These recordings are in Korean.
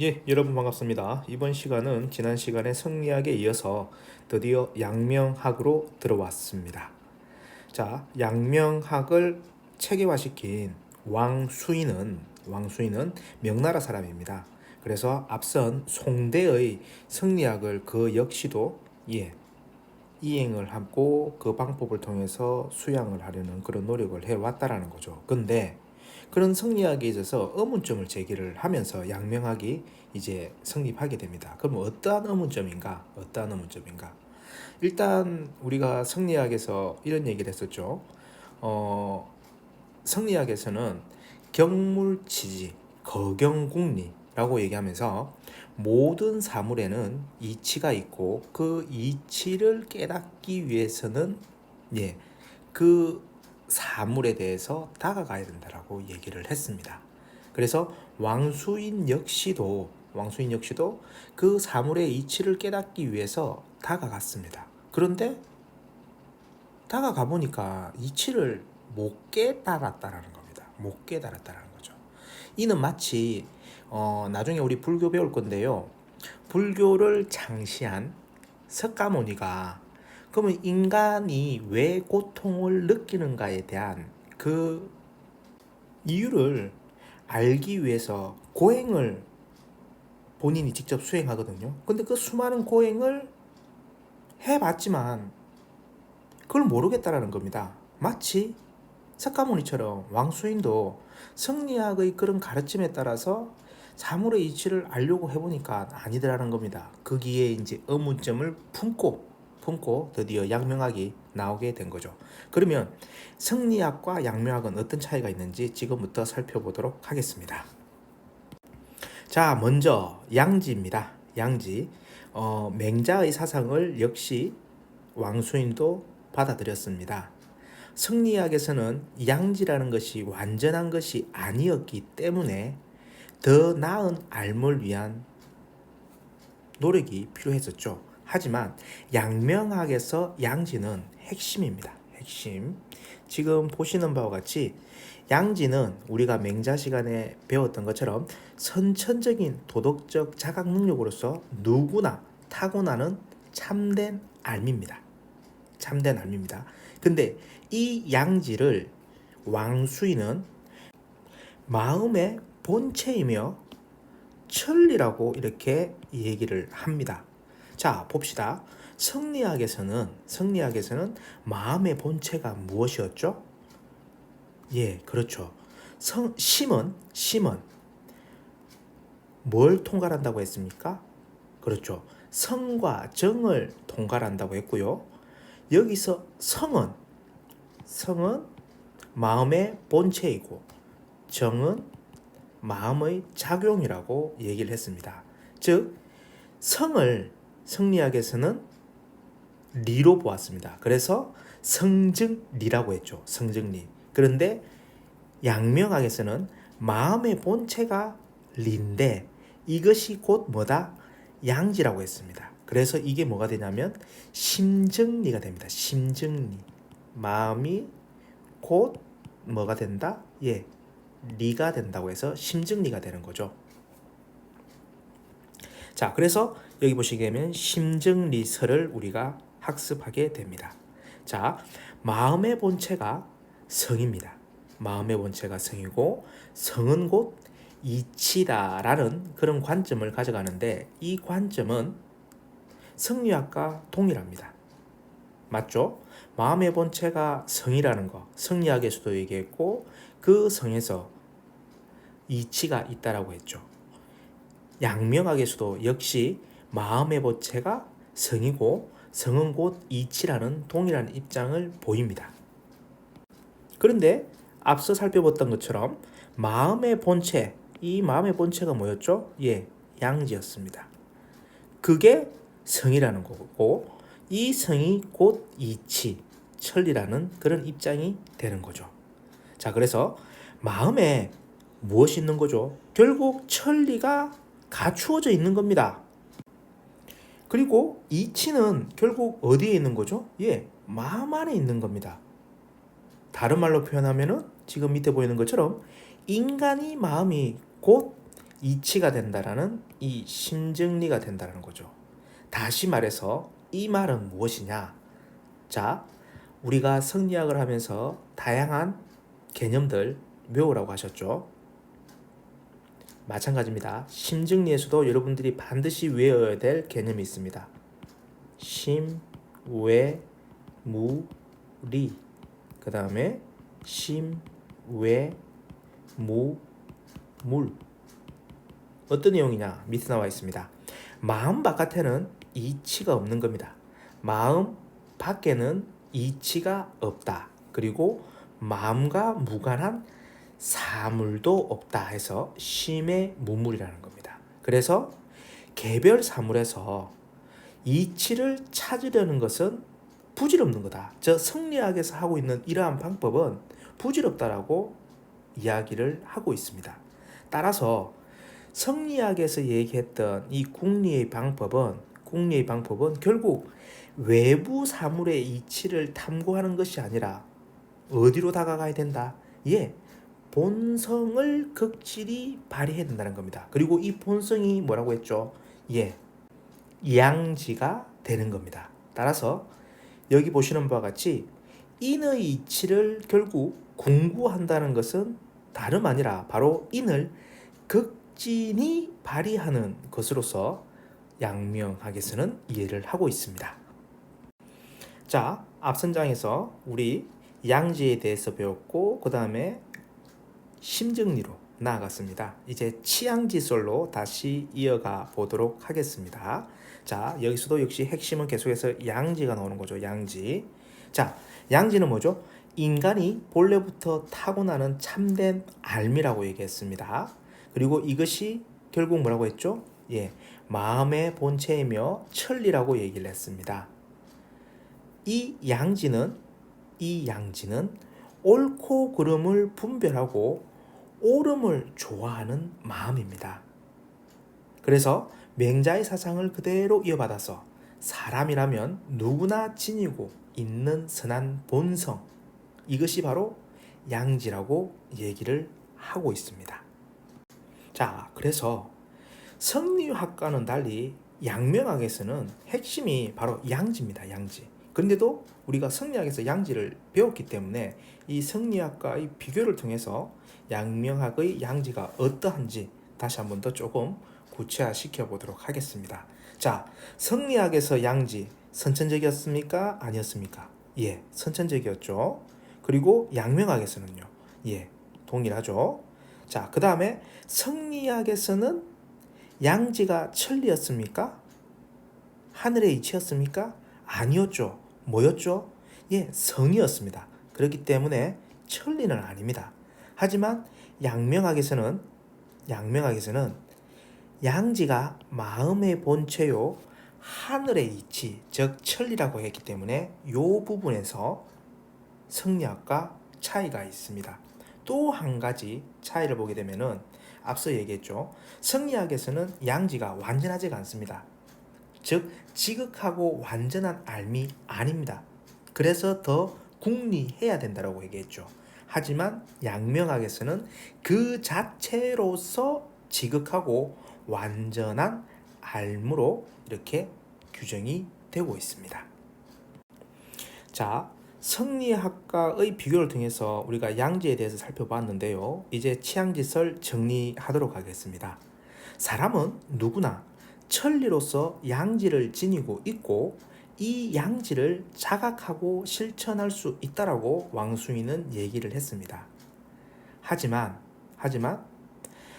예, 여러분 반갑습니다. 이번 시간은 지난 시간에 성리학에 이어서 드디어 양명학으로 들어왔습니다. 자, 양명학을 체계화시킨 왕수인은 왕수인은 명나라 사람입니다. 그래서 앞선 송대의 성리학을 그 역시도 예 이행을 하고 그 방법을 통해서 수양을 하려는 그런 노력을 해왔다라는 거죠. 근데 그런 성리학에 있어서 의문점을 제기를 하면서 양명학이 이제 성립하게 됩니다. 그럼 어떠한 의문점인가? 어떠한 의문점인가? 일단 우리가 성리학에서 이런 얘기를 했었죠. 어, 성리학에서는 경물치지, 거경국리라고 얘기하면서 모든 사물에는 이치가 있고 그 이치를 깨닫기 위해서는 예, 그 사물에 대해서 다가가야 된다라고 얘기를 했습니다. 그래서 왕수인 역시도 왕수인 역시도 그 사물의 이치를 깨닫기 위해서 다가갔습니다. 그런데 다가가 보니까 이치를 못 깨달았다라는 겁니다. 못 깨달았다라는 거죠. 이는 마치 어, 나중에 우리 불교 배울 건데요. 불교를 창시한 석가모니가 그러면 인간이 왜 고통을 느끼는가에 대한 그 이유를 알기 위해서 고행을 본인이 직접 수행하거든요. 근데 그 수많은 고행을 해봤지만 그걸 모르겠다라는 겁니다. 마치 석가모니처럼 왕수인도 성리학의 그런 가르침에 따라서 사물의 이치를 알려고 해보니까 아니더라는 겁니다. 거기에 이제 의문점을 품고 품고 드디어 양명학이 나오게 된 거죠. 그러면 성리학과 양명학은 어떤 차이가 있는지 지금부터 살펴보도록 하겠습니다. 자, 먼저 양지입니다. 양지. 어, 맹자의 사상을 역시 왕수인도 받아들였습니다. 성리학에서는 양지라는 것이 완전한 것이 아니었기 때문에 더 나은 알을 위한 노력이 필요했었죠. 하지만 양명학에서 양지는 핵심입니다. 핵심. 지금 보시는 바와 같이 양지는 우리가 맹자 시간에 배웠던 것처럼 선천적인 도덕적 자각 능력으로서 누구나 타고나는 참된 알입니다. 참된 알입니다. 근데 이 양지를 왕수인은 마음의 본체이며 천리라고 이렇게 얘기를 합니다. 자, 봅시다. 성리학에서는 성리학에서는 마음의 본체가 무엇이었죠? 예, 그렇죠. 성 심은 심은 뭘 통괄한다고 했습니까? 그렇죠. 성과 정을 통괄한다고 했고요. 여기서 성은 성은 마음의 본체이고 정은 마음의 작용이라고 얘기를 했습니다. 즉 성을 성리학에서는 리로 보았습니다. 그래서 성증리라고 했죠. 성증리. 그런데 양명학에서는 마음의 본체가 리인데 이것이 곧 뭐다? 양지라고 했습니다. 그래서 이게 뭐가 되냐면 심정리가 됩니다. 심정리. 마음이 곧 뭐가 된다? 예. 리가 된다고 해서 심정리가 되는 거죠. 자, 그래서 여기 보시게 되면 심정리설을 우리가 학습하게 됩니다. 자, 마음의 본체가 성입니다. 마음의 본체가 성이고 성은 곧 이치다라는 그런 관점을 가져가는데 이 관점은 성리학과 동일합니다. 맞죠? 마음의 본체가 성이라는 거 성리학에서도 얘기했고 그 성에서 이치가 있다라고 했죠. 양명학에서도 역시 마음의 본체가 성이고 성은 곧 이치라는 동일한 입장을 보입니다. 그런데 앞서 살펴봤던 것처럼 마음의 본체, 이 마음의 본체가 뭐였죠? 예, 양지였습니다. 그게 성이라는 거고 이 성이 곧 이치, 천리라는 그런 입장이 되는 거죠. 자, 그래서 마음에 무엇이 있는 거죠? 결국 천리가 갖추어져 있는 겁니다. 그리고 이치는 결국 어디에 있는 거죠? 예, 마음 안에 있는 겁니다. 다른 말로 표현하면은 지금 밑에 보이는 것처럼 인간이 마음이 곧 이치가 된다라는 이 심정리가 된다는 거죠. 다시 말해서 이 말은 무엇이냐? 자, 우리가 성리학을 하면서 다양한 개념들 외우라고 하셨죠. 마찬가지입니다. 심정리에서도 여러분들이 반드시 외워야 될 개념이 있습니다. 심, 외, 무, 리. 그 다음에 심, 외, 무, 물. 어떤 내용이냐? 밑에 나와 있습니다. 마음 바깥에는 이치가 없는 겁니다. 마음 밖에는 이치가 없다. 그리고 마음과 무관한 사물도 없다 해서 심의 무물이라는 겁니다. 그래서 개별 사물에서 이치를 찾으려는 것은 부질없는 거다. 저 성리학에서 하고 있는 이러한 방법은 부질없다라고 이야기를 하고 있습니다. 따라서 성리학에서 얘기했던 이 궁리의 방법은 궁리의 방법은 결국 외부 사물의 이치를 탐구하는 것이 아니라 어디로 다가가야 된다? 예, 본성을 극실히 발휘해야 된다는 겁니다. 그리고 이 본성이 뭐라고 했죠? 예, 양지가 되는 겁니다. 따라서 여기 보시는 바와 같이 인의 이치를 결국 공부한다는 것은 다름 아니라 바로 인을 극진히 발휘하는 것으로서 양명학에서는 이해를 하고 있습니다. 자, 앞선 장에서 우리 양지에 대해서 배웠고 그 다음에 심정리로 나아갔습니다. 이제 치양지설로 다시 이어가 보도록 하겠습니다. 자, 여기서도 역시 핵심은 계속해서 양지가 나오는 거죠. 양지. 자, 양지는 뭐죠? 인간이 본래부터 타고나는 참된 알미라고 얘기했습니다. 그리고 이것이 결국 뭐라고 했죠? 예, 마음의 본체이며 천리라고 얘기를 했습니다. 이 양지는 이 양지는 옳고 그름을 분별하고 옳음을 좋아하는 마음입니다. 그래서 맹자의 사상을 그대로 이어받아서 사람이라면 누구나 지니고 있는 선한 본성 이것이 바로 양지라고 얘기를 하고 있습니다. 자, 그래서 성리학과는 달리 양명학에서는 핵심이 바로 양지입니다. 양지. 그런데도 우리가 성리학에서 양지를 배웠기 때문에 이 성리학과의 비교를 통해서 양명학의 양지가 어떠한지 다시 한 번 더 조금 구체화시켜 보도록 하겠습니다. 자, 성리학에서 양지 선천적이었습니까? 아니었습니까? 예, 선천적이었죠. 그리고 양명학에서는요. 예, 동일하죠. 자, 그 다음에 성리학에서는 양지가 천리였습니까? 하늘의 이치였습니까? 아니었죠. 뭐였죠? 예, 성이었습니다. 그렇기 때문에 천리는 아닙니다. 하지만 양명학에서는 양명학에서는 양지가 마음의 본체요 하늘의 이치 즉 천리라고 했기 때문에 이 부분에서 성리학과 차이가 있습니다. 또 한 가지 차이를 보게 되면은 앞서 얘기했죠. 성리학에서는 양지가 완전하지가 않습니다. 즉 지극하고 완전한 알미 아닙니다. 그래서 더 궁리해야 된다고 얘기했죠. 하지만 양명학에서는 그 자체로서 지극하고 완전한 알무로 이렇게 규정이 되고 있습니다. 자, 성리학과의 비교를 통해서 우리가 양지에 대해서 살펴봤는데요. 이제 치양지설 정리하도록 하겠습니다. 사람은 누구나 천리로서 양지를 지니고 있고 이 양지를 자각하고 실천할 수 있다라고 왕숭이는 얘기를 했습니다. 하지만 하지만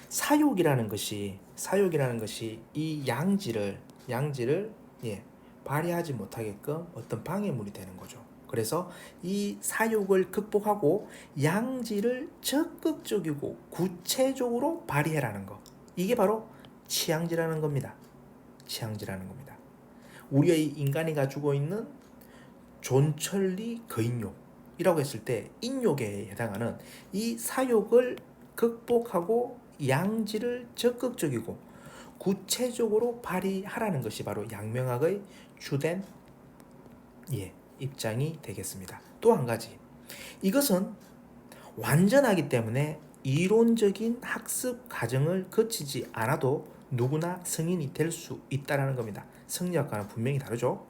사욕이라는 것이 사욕이라는 것이 이 양지를 양지를 예, 발휘하지 못하게끔 어떤 방해물이 되는 거죠. 그래서 이 사욕을 극복하고 양지를 적극적이고 구체적으로 발휘해라는 거. 이게 바로 치양지라는 겁니다. 치양지라는 겁니다. 우리의 인간이 가지고 있는 존천리 거인욕이라고 했을 때 인욕에 해당하는 이 사욕을 극복하고 양지를 적극적이고 구체적으로 발휘하라는 것이 바로 양명학의 주된 예, 입장이 되겠습니다. 또 한 가지. 이것은 완전하기 때문에 이론적인 학습 과정을 거치지 않아도 누구나 성인이 될 수 있다라는 겁니다. 성리학과는 분명히 다르죠.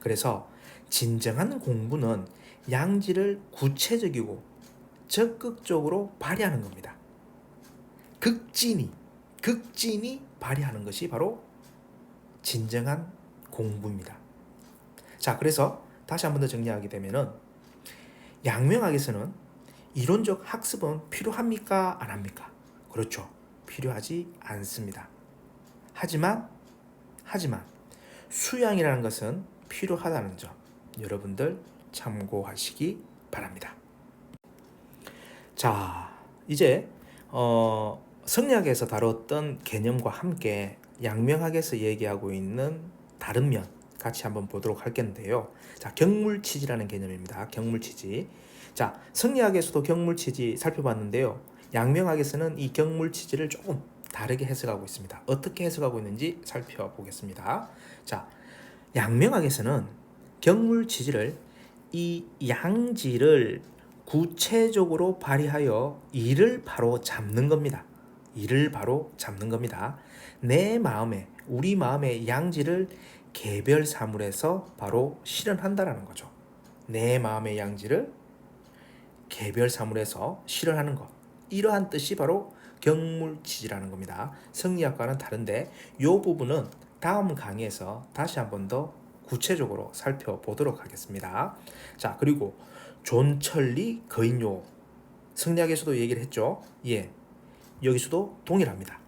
그래서 진정한 공부는 양지를 구체적이고 적극적으로 발휘하는 겁니다. 극진이 극진이 발휘하는 것이 바로 진정한 공부입니다. 자, 그래서 다시 한 번 더 정리하게 되면은 양명학에서는 이론적 학습은 필요합니까? 안 합니까? 그렇죠. 필요하지 않습니다. 하지만 하지만 수양이라는 것은 필요하다는 점 여러분들 참고하시기 바랍니다. 자, 이제 어, 성리학에서 다뤘던 개념과 함께 양명학에서 얘기하고 있는 다른 면 같이 한번 보도록 할 건데요. 자, 경물치지라는 개념입니다. 경물치지. 자, 성리학에서도 경물치지 살펴봤는데요. 양명학에서는 이 경물치지를 조금 다르게 해석하고 있습니다. 어떻게 해석하고 있는지 살펴보겠습니다. 자, 양명학에서는 경물치지를 이 양지를 구체적으로 발휘하여 이를 바로 잡는 겁니다. 이를 바로 잡는 겁니다. 내 마음에 우리 마음의 양지를 개별 사물에서 바로 실현한다라는 거죠. 내 마음의 양지를 개별 사물에서 실현하는 것. 이러한 뜻이 바로 경물치지라는 겁니다. 성리학과는 다른데 이 부분은 다음 강의에서 다시 한 번 더 구체적으로 살펴보도록 하겠습니다. 자, 그리고 존천리 거인요 성리학에서도 얘기를 했죠. 예. 여기서도 동일합니다.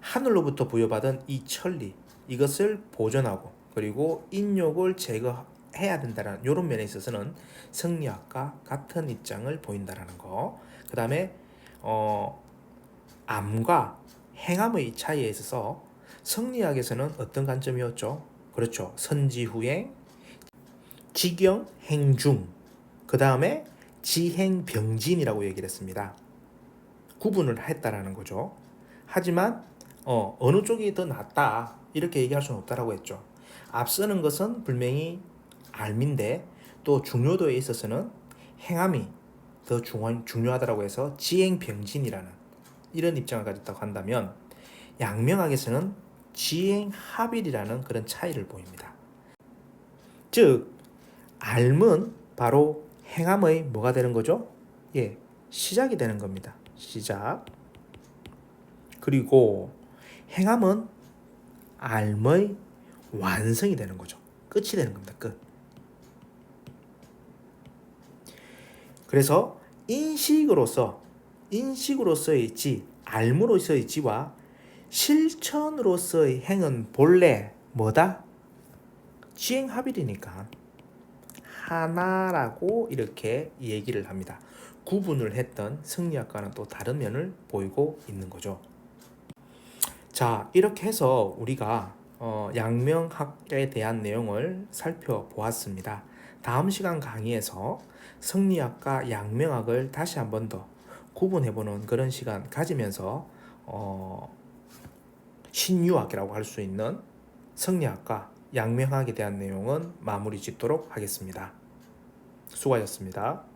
하늘로부터 부여받은 이 천리 이것을 보존하고 그리고 인욕을 제거해야 된다는 이런 면에 있어서는 성리학과 같은 입장을 보인다라는 거. 그 다음에 어 암과 행함의 차이에 있어서 성리학에서는 어떤 관점이었죠? 그렇죠. 선지후행, 직영, 행중, 그 다음에 지행병진이라고 얘기를 했습니다. 구분을 했다라는 거죠. 하지만 어, 어느 쪽이 더 낫다 이렇게 얘기할 수는 없다라고 했죠. 앞서는 것은 분명히 알민데 또 중요도에 있어서는 행함이 더 중요, 중요하다라고 해서 지행병진이라는 이런 입장을 가졌다고 한다면 양명학에서는 지행합일이라는 그런 차이를 보입니다. 즉 알은 바로 행함의 뭐가 되는 거죠? 예, 시작이 되는 겁니다. 시작. 그리고 행함은 알의 완성이 되는 거죠. 끝이 되는 겁니다. 끝. 그래서 인식으로서 인식으로서의 지, 알므로서의 지와 실천으로서의 행은 본래 뭐다? 지행합일이니까 하나라고 이렇게 얘기를 합니다. 구분을 했던 승리학과는 또 다른 면을 보이고 있는 거죠. 자, 이렇게 해서 우리가 어, 양명학에 대한 내용을 살펴보았습니다. 다음 시간 강의에서 성리학과 양명학을 다시 한 번 더 구분해보는 그런 시간 가지면서 어, 신유학이라고 할 수 있는 성리학과 양명학에 대한 내용은 마무리 짓도록 하겠습니다. 수고하셨습니다.